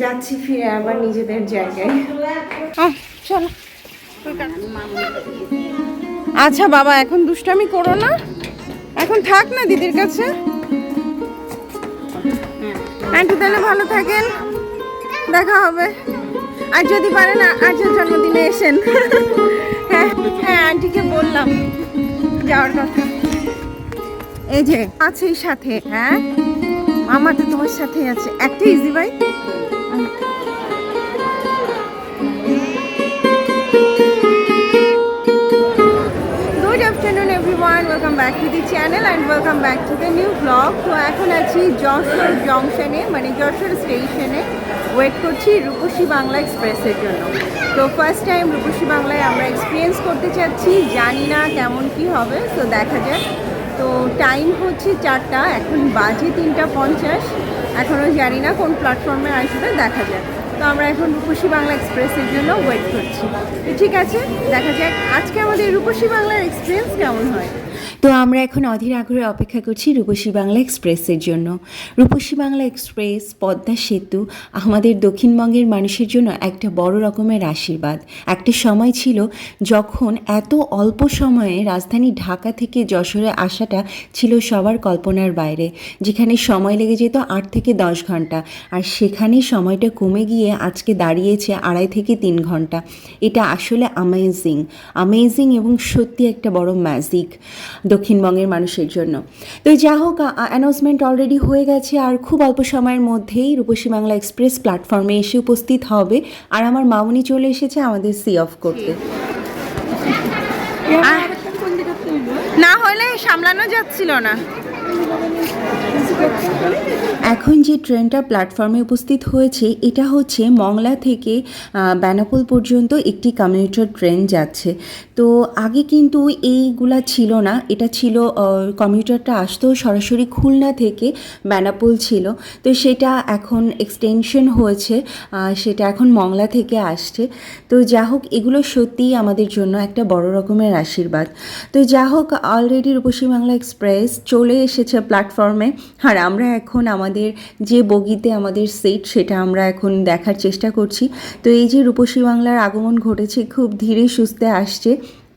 যাচ্ছি ফিরে আবার নিজেদের জায়গায়। চলো। আচ্ছা বাবা, এখন দুষ্টামি করো না। এখন থাক না দিদির কাছে। আন্টি, তাহলে ভালো থাকেন। দেখা হবে। আর যদি পারেন আজকের জন্মদিনে এসেন। হ্যাঁ হ্যাঁ আন্টিকে বললাম। যাওয়ার কথা। এই যে, আছেই সাথে হ্যাঁ? মামা তো তোমার সাথে আছে। একটা easy everyone welcome back to the channel and welcome back to the new blog তো এখন আছি যশোর জংশনে মানে যশোর স্টেশনে ওয়েট করছি রূপসী বাংলা এক্সপ্রেসের জন্য। তো ফার্স্ট টাইম রূপসী বাংলায় আমরা এক্সপিরিয়েন্স করতে চাচ্ছি। জানি না কেমন কি হবে তো দেখা যাক। তো টাইম হচ্ছে চারটা, এখন বাজে তিনটা পঞ্চাশ। এখনও জানি না কোন প্ল্যাটফর্মে আসবে, দেখা যাক। তো আমরা এখন রূপসী বাংলা এক্সপ্রেসের জন্য ওয়েট করছি। ঠিক আছে, দেখা যাক আজকে আমাদের রূপসী বাংলার এক্সপিরিয়েন্স কেমন হয়। তো আমরা এখন অধীর আগ্রহে অপেক্ষা করছি রূপসী বাংলা এক্সপ্রেসের জন্য। রূপসী বাংলা এক্সপ্রেস, পদ্মা সেতু, আমাদের দক্ষিণবঙ্গের মানুষের জন্য একটা বড় রকমের আশীর্বাদ। একটা সময় ছিল যখন এত অল্প সময়ে রাজধানী ঢাকা থেকে যশোরে আসাটা ছিল সবার কল্পনার বাইরে। যেখানে সময় লেগে যেত আট থেকে দশ ঘণ্টা, আর সেখানে সময়টা কমে গিয়ে আজকে দাঁড়িয়েছে আড়াই থেকে তিন ঘণ্টা। এটা আসলে আমেজিং আমেজিং এবং সত্যি একটা বড় ম্যাজিক দক্ষিণবঙ্গের মানুষের জন্য। তো যা হোক অ্যানাউন্সমেন্ট অলরেডি হয়ে গেছে। আর খুব অল্প সময়ের মধ্যেই রূপসী বাংলা এক্সপ্রেস প্ল্যাটফর্মে এসে উপস্থিত হবে। আর আমার মামুনি চলে এসেছে আমাদের সি অফ করতে না হলে সামলানো যাচ্ছিল না। এখন যে ট্রেনটা প্ল্যাটফর্মে উপস্থিত হয়েছে, এটা হচ্ছে মংলা থেকে বেনাপোল পর্যন্ত একটি কমিউটার ট্রেন যাচ্ছে। তো আগে কিন্তু এইগুলা ছিল না, এটা ছিল কমিউটারটা আসতো সরাসরি খুলনা থেকে বেনাপোল ছিল। তো সেটা এখন এক্সটেনশন হয়েছে সেটা এখন মংলা থেকে আসছে। তো যা হোক, এগুলো সত্যিই আমাদের জন্য একটা বড় রকমের আশীর্বাদ। তো যা হোক অলরেডি রূপসী বাংলা এক্সপ্রেস চলে এসেছে প্ল্যাটফর্মে। আর আমরা এখন আমাদের যে বগিতে আমাদের সেট সেটা আমরা এখন দেখার চেষ্টা করছি। তো এই যে রূপসী বাংলার আগমন ঘটেছে, খুব ধীরে সুস্থে আসছে।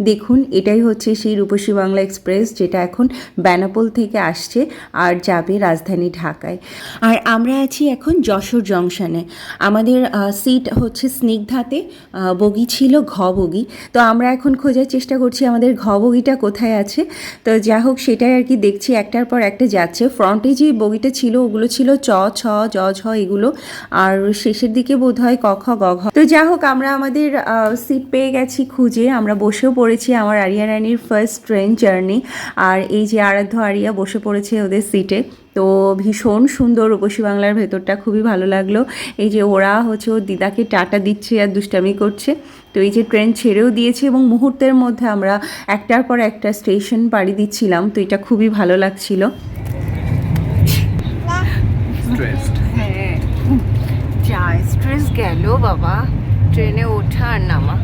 দেখুন, এটাই হচ্ছে সেই রূপসী বাংলা এক্সপ্রেস, যেটা এখন বেনাপোল থেকে আসছে আর যাবে রাজধানী ঢাকায়। আর আমরা আছি এখন যশোর জংশনে। আমাদের সিট হচ্ছে স্নিগ্ধাতে বগি ছিল ঘ বগি। তো আমরা এখন খোঁজার চেষ্টা করছি আমাদের ঘ বগিটা কোথায় আছে। তো যা হোক, সেটাই আর কি দেখছি। একটার পর একটা যাচ্ছে। ফ্রন্টে যে বগিটা ছিল, ওগুলো ছিল চ, ছ, জ, ঝ এগুলো। আর শেষের দিকে বোধ হয় ক, খ, গ, ঘ। তো যা হোক, আমরা আমাদের সিট পেয়ে গেছি খুঁজে। আমরা বসেও পড়েছি আমার আরিয়া রানির ফার্স্ট ট্রেন জার্নি আর এই যে আরাধ্য আরিয়া বসে পড়েছে ওদের সিটে তো ভীষণ সুন্দর রূপসী বাংলার ভেতরটা খুবই ভালো লাগল। এই যে ওরা হচ্ছে ওর দিদাকে টাটা দিচ্ছে আর দুষ্টামি করছে। তো এই যে ট্রেন ছেড়েও দিয়েছে এবং মুহূর্তের মধ্যে আমরা একটার পর একটা স্টেশন পাড়ি দিচ্ছিলাম তো এটা খুবই ভালো লাগছিল। হ্যাঁ। যা স্ট্রেস গেল বাবা। ট্রেনে ওঠা আর নামা।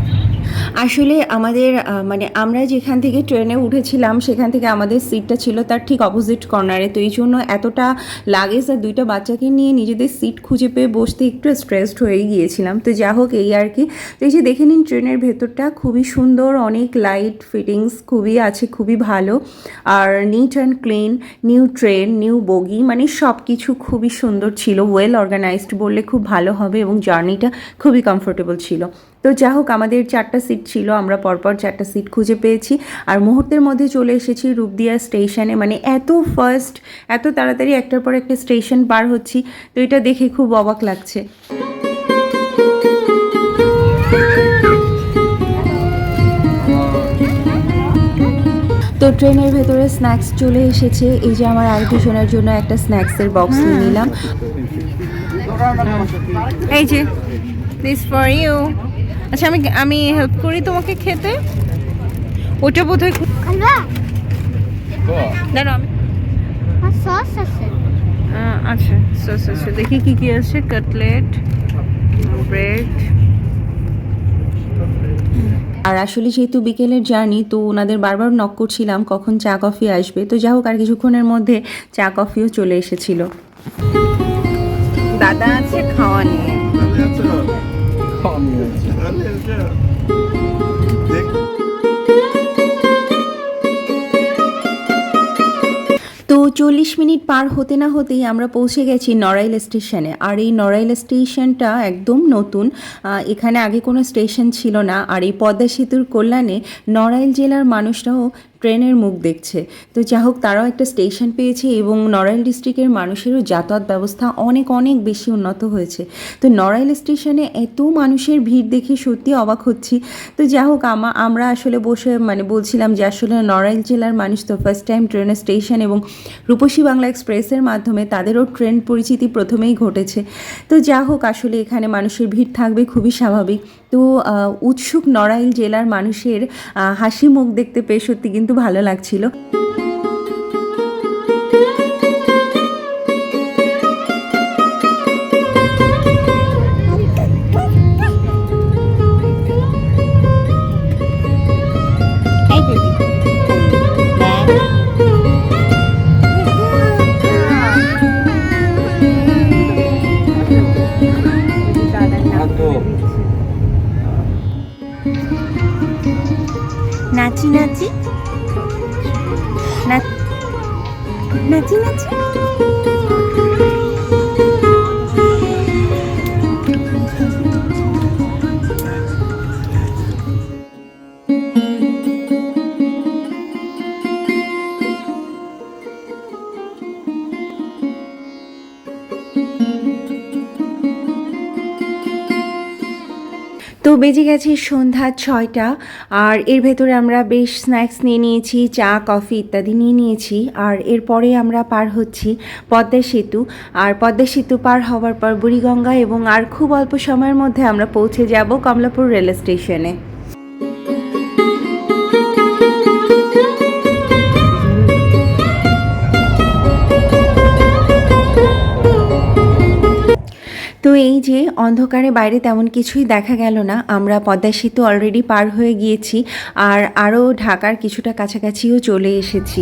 আসলে আমাদের মানে আমরা যেখান থেকে ট্রেনে উঠেছিলাম, সেখান থেকে আমাদের সিটটা ছিল তার ঠিক অপোজিট কর্নারে তো এই জন্য এতটা লাগেজ আর দুইটা বাচ্চাকে নিয়ে নিজেদের সিট খুঁজে পেয়ে বসতে একটু স্ট্রেসড হয়ে গিয়েছিলাম। তো যা হোক এই আর কি। তো এই যে দেখে নিন ট্রেনের ভেতরটা, খুবই সুন্দর, অনেক লাইট ফিটিংস খুবই আছে, খুবই ভালো। আর neat and clean new train new bogie মানে সব কিছু খুবই সুন্দর ছিল ওয়েল অর্গানাইজড বললে খুব ভালো হবে এবং জার্নিটা খুবই কমফোর্টেবল ছিল। তো যা হোক আমাদের চারটা সিট ছিল আমরা পরপর চারটা সিট খুঁজে পেয়েছি। আর মুহূর্তের মধ্যে চলে এসেছি রূপদিয়া স্টেশনে মানে এত ফার্স্ট এত তাড়াতাড়ি একটার পর একটা স্টেশন পার হচ্ছি তো এটা দেখে খুব অবাক লাগছে। তো ট্রেনের ভেতরে স্ন্যাক্স চলে এসেছে। এই যে আমার আর ভীষণের জন্য একটা স্ন্যাক্সের বক্স নিয়ে নিলাম। এই যে দিস ফর ইউ আচ্ছা আমি আমি হেল্প করি তোমাকে খেতে? ওটা বোধ হয় দাঁড়ো আমি সস আছে। আহ, আচ্ছা সস আছে। দেখি কি কি আছে। কাটলেট ব্রেড আর আসলে যেহেতু বিকেলের জার্নি তো ওনাদের বারবার নক করছিলাম কখন চা কফি আসবে। তো যা হোক আর কিছুক্ষণের মধ্যে চা কফিও চলে এসেছিল। দাদা আছে খাওয়া নিয়ে। তো চল্লিশ মিনিট পার হতে না হতেই আমরা পৌঁছে গেছি নড়াইল স্টেশনে। আর এই নড়াইল স্টেশনটা একদম নতুন। এখানে আগে কোনো স্টেশন ছিল না। আর এই পদ্মা সেতুর কল্যাণে নড়াইল জেলার মানুষরাও ট্রেনের মুখ দেখছে। তো যা হোক, তারাও একটা স্টেশন পেয়েছে এবং নড়াইল ডিস্ট্রিক্টের মানুষেরও যাতায়াত ব্যবস্থা অনেক অনেক বেশি উন্নত হয়েছে। তো নড়াইল স্টেশনে এত মানুষের ভিড় দেখে সত্যি অবাক হচ্ছি। তো যা হোক, আমা, আমরা আসলে বসে মানে বলছিলাম যে আসলে নড়াইল জেলার মানুষ তো ফার্স্ট টাইম ট্রেনের স্টেশন এবং রূপসী বাংলা এক্সপ্রেসের মাধ্যমে তাদেরও ট্রেন পরিচিতি প্রথমেই ঘটেছে। তো যা হোক, আসলে এখানে মানুষের ভিড় থাকবে, খুবই স্বাভাবিক। তো উৎসুক নড়াইল জেলার মানুষের হাসি মুখ দেখতে পেয়ে সত্যি কিন্তু ভালো লাগছিল। 今天。বেজে গেছে সন্ধ্যা ছয়টা, আর এর ভেতরে আমরা বেশ স্ন্যাক্স নিয়ে নিয়েছি, চা কফি ইত্যাদি নিয়ে নিয়েছি, আর এরপরে আমরা পার হচ্ছি পদ্মা সেতু, আর পদ্মা সেতু পার হওয়ার পর বুড়িগঙ্গা এবং আর খুব অল্প সময়ের মধ্যে আমরা পৌঁছে যাব কমলাপুর রেল স্টেশনে এই যে অন্ধকারে বাইরে তেমন কিছুই দেখা গেল না, আমরা পদ্মা সেতু অলরেডি পার হয়ে গিয়েছি আর আরও ঢাকার কিছুটা কাছাকাছিও চলে এসেছি।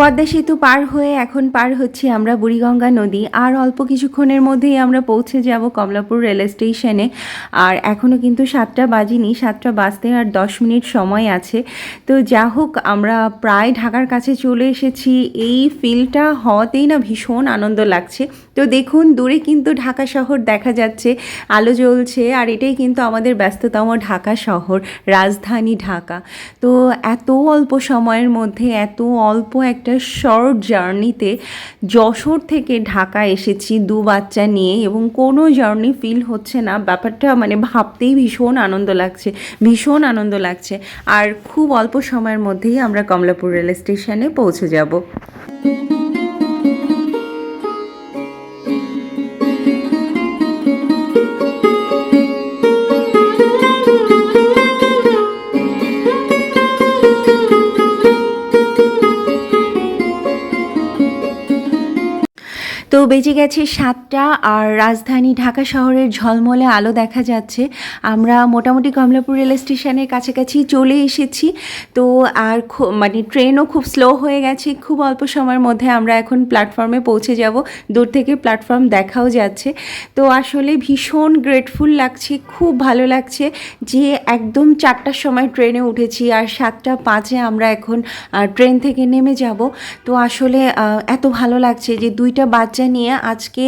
পদ্মা সেতু পার হয়ে এখন পার হচ্ছি আমরা বুড়িগঙ্গা নদী। আর অল্প কিছুক্ষণের মধ্যেই আমরা পৌঁছে যাব কমলাপুর রেল স্টেশনে। আর এখনও কিন্তু সাতটা বাজিনি, সাতটা বাজতে আর দশ মিনিট সময় আছে। তো যা হোক, আমরা প্রায় ঢাকার কাছে চলে এসেছি। এই ফিলটা হওয়াতেই না ভীষণ আনন্দ লাগছে। তো দেখুন, দূরে কিন্তু ঢাকা শহর দেখা যাচ্ছে, আলো জ্বলছে, আর এটাই কিন্তু আমাদের ব্যস্ততম ঢাকা শহর, রাজধানী ঢাকা। তো এত অল্প সময়ের মধ্যে, এত অল্প একটা শর্ট জার্নিতে যশোর থেকে ঢাকা এসেছি দু বাচ্চা নিয়ে এবং কোনো জার্নি ফিল হচ্ছে না। ব্যাপারটা মানে ভাবতেই ভীষণ আনন্দ লাগছে, ভীষণ আনন্দ লাগছে। আর খুব অল্প সময়ের মধ্যেই আমরা কমলাপুর রেল স্টেশনে পৌঁছে যাব। বেজে গেছে সাতটা আর রাজধানী ঢাকা শহরের ঝলমলে আলো দেখা যাচ্ছে। আমরা মোটামুটি কমলাপুর রেল স্টেশনের কাছাকাছি চলে এসেছি। তো আর মানে ট্রেনও খুব স্লো হয়ে গেছে। খুব অল্প সময়ের মধ্যে আমরা এখন প্ল্যাটফর্মে পৌঁছে যাব। দূর থেকে প্ল্যাটফর্ম দেখাও যাচ্ছে। তো আসলে ভীষণ গ্রেটফুল লাগছে, খুব ভালো লাগছে যে একদম চারটার সময় ট্রেনে উঠেছি আর সাতটা পাঁচে আমরা এখন ট্রেন থেকে নেমে যাব। তো আসলে এত ভালো লাগছে যে দুইটা বাচ্চা নিয়ে আজকে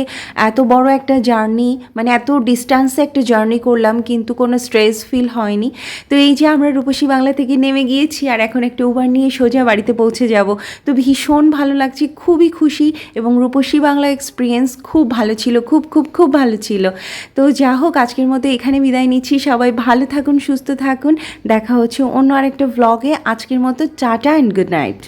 এত বড় একটা জার্নি মানে এত ডিস্টেন্সে একটা জার্নি করলাম কিন্তু কোনো স্ট্রেস ফিল হয়নি। তো এই যে আমরা রূপসী বাংলা থেকে নেমে গিয়েছি আর এখন একটা উবার নিয়ে সোজা বাড়িতে পৌঁছে যাব, তো ভীষণ ভালো লাগছে, খুবই খুশি এবং রূপসী বাংলা এক্সপিরিয়েন্স খুব ভালো ছিল, খুব খুব খুব ভালো ছিল। তো যা হোক, আজকের মতো এখানে বিদায় নিচ্ছি। সবাই ভালো থাকুন, সুস্থ থাকুন। দেখা হচ্ছে অন্য আরেকটা ভ্লগে আজকের মতো টাটা অ্যান্ড গুড নাইট